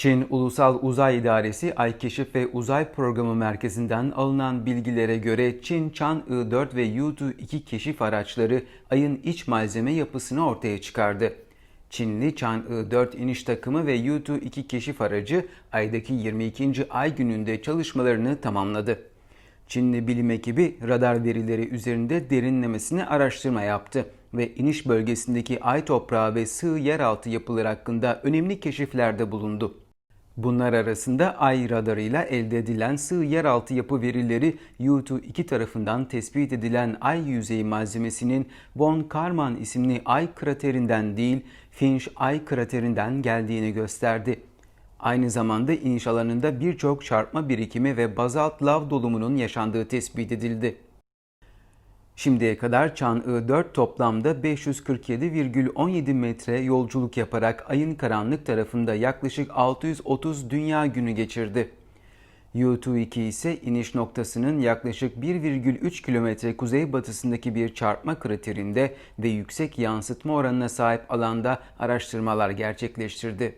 Çin Ulusal Uzay İdaresi Ay Keşif ve Uzay Programı Merkezi'nden alınan bilgilere göre Çin Chang'e-4 ve Yutu-2 keşif araçları Ay'ın iç malzeme yapısını ortaya çıkardı. Çinli Chang'e-4 iniş takımı ve Yutu-2 keşif aracı Ay'daki 22. ay gününde çalışmalarını tamamladı. Çinli bilim ekibi radar verileri üzerinde derinlemesine araştırma yaptı ve iniş bölgesindeki ay toprağı ve sığ yeraltı yapıları hakkında önemli keşiflerde bulundu. Bunlar arasında ay radarıyla elde edilen sığ yeraltı yapı verileri Yutu-2 tarafından tespit edilen ay yüzeyi malzemesinin Von Karman isimli ay kraterinden değil Finch ay kraterinden geldiğini gösterdi. Aynı zamanda iniş alanında birçok çarpma birikimi ve bazalt lav dolumunun yaşandığı tespit edildi. Şimdiye kadar Chang'e 4 toplamda 547,17 metre yolculuk yaparak ayın karanlık tarafında yaklaşık 630 dünya günü geçirdi. Yutu-2 ise iniş noktasının yaklaşık 1,3 kilometre kuzeybatısındaki bir çarpma kraterinde ve yüksek yansıtma oranına sahip alanda araştırmalar gerçekleştirdi.